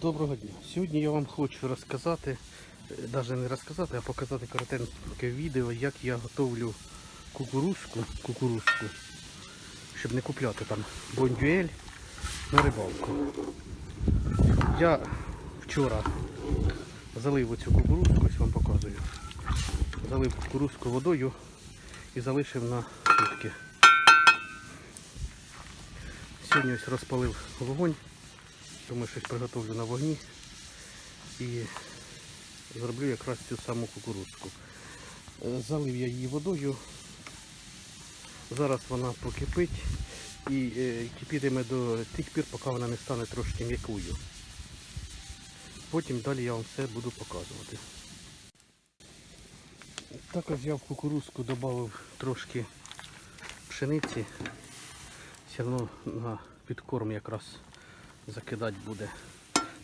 Доброго дня. Сьогодні я вам хочу розказати, навіть не розказати, а показати коротеньке відео, як я готовлю кукурузку, кукурузку, щоб не купляти там бондюель на рибалку. Я вчора залив оцю кукурузку, ось вам показую. Залив кукурузку водою і залишив на сутки. Сьогодні ось розпалив вогонь. Думаю, щось приготовлю на вогні і зроблю якраз цю саму кукурудзку. Е, Залив я її водою. Зараз вона покипить і е, кипітиме до тих пір, поки вона не стане трошки м'якою. Потім далі я вам все буду показувати. Також я в кукурузку додав трошки пшениці. Все одно на підкорм якраз закидати буде.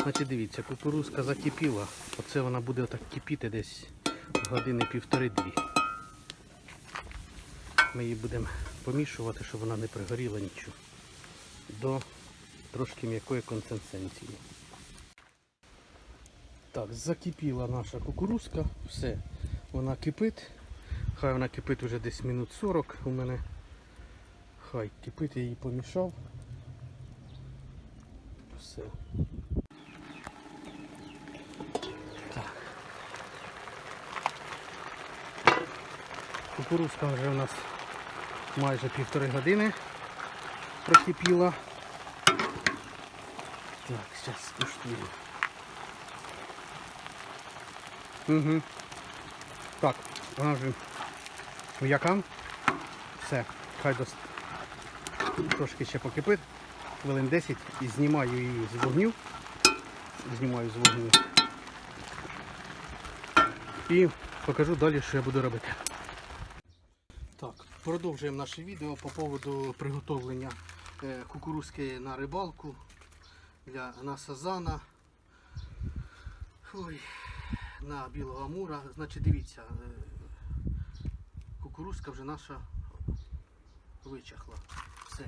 Значить дивіться, кукурузка закипіла. Оце вона буде так кипіти десь години півтори-дві. Ми її будемо помішувати, щоб вона не пригоріла нічого. До трошки м'якої консистенції. Так, закипіла наша кукурузка, все, вона кипить. Хай вона кипить уже десь минут 40 у мене. Хай кипить, я її помішав. Все. Так. Кукурузка вже у нас майже півтори години прокипіла. Так, зараз спустую. Угу. Так, вона вже м'яка. Все, хай дос... трошки ще покипить хвилин 10 і знімаю її з вогню. Знімаю з вогню. І покажу далі, що я буду робити. Так, продовжуємо наше відео по поводу приготовлення е, кукурузки на рибалку для на сазана. Ой, на білого амура. Значить, дивіться, е, кукурузка вже наша вичахла. Все.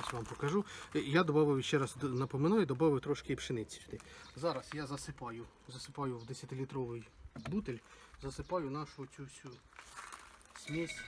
Ось вам покажу. Я додав ще раз напоминаю, додав трошки пшениці сюди. Зараз я засипаю, засипаю в 10-літровий бутиль, засипаю нашу цю всю смесь.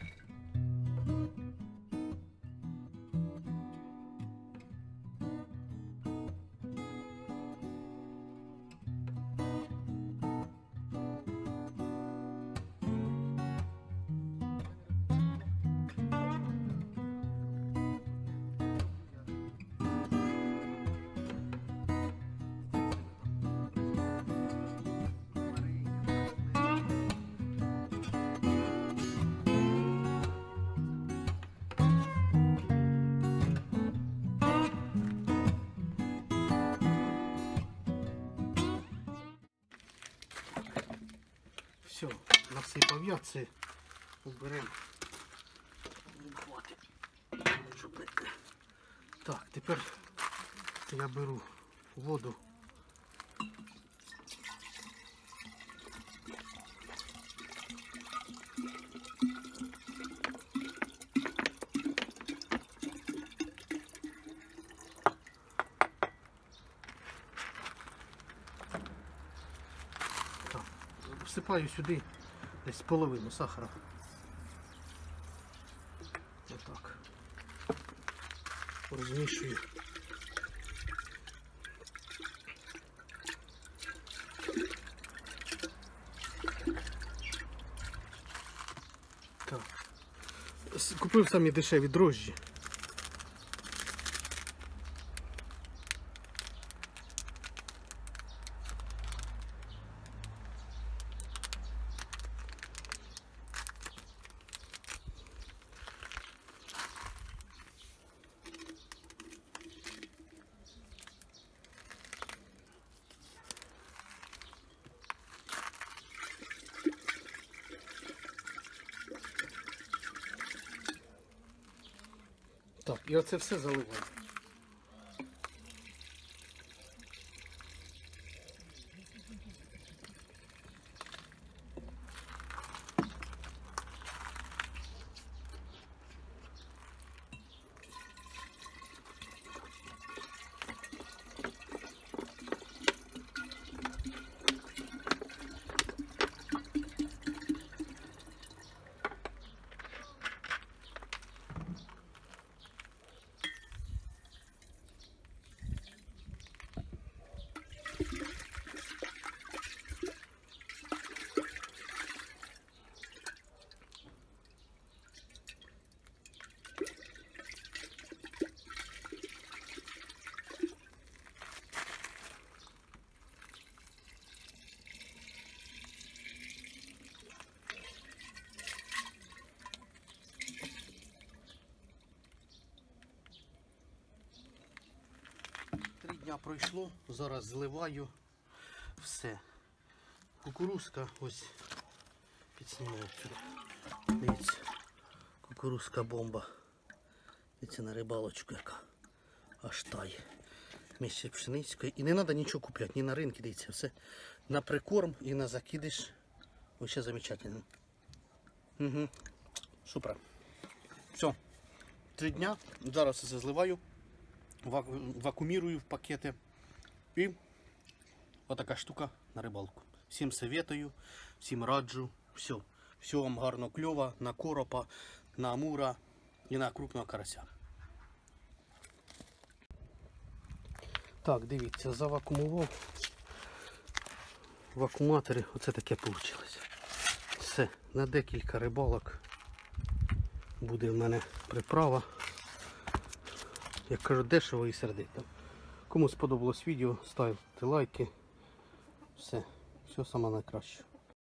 Все, насипав я це. Уберемо. Так, тепер я беру воду. Так, всипаю сюди десь половину сахара. Отак. Розмішую. Так. Купив самі дешеві дрожжі. Так, і оце все заливаю. Дня пройшло, зараз зливаю все. Кукурузка ось підснімаю сюди. Дивіться, кукурузка бомба. Дивіться на рибалочку яка. Аж тає. Місце пшеницької. І не треба нічого купляти, ні на ринку, дивіться, все на прикорм і на закидиш. Вообще замечательно. Угу. Супер. Все. Три дня. Зараз це зливаю, вакуумірую в пакети. І отака штука на рибалку. Всім советую, всім раджу. Все. Всього вам гарно кльова, на коропа, на амура і на крупного карася. Так, дивіться, завакумував. В акуматорі оце таке вийшло. Все, на декілька рибалок буде в мене приправа. Як кажу, дешево і сердито. Кому сподобалось відео, ставте лайки. Все, все саме найкраще.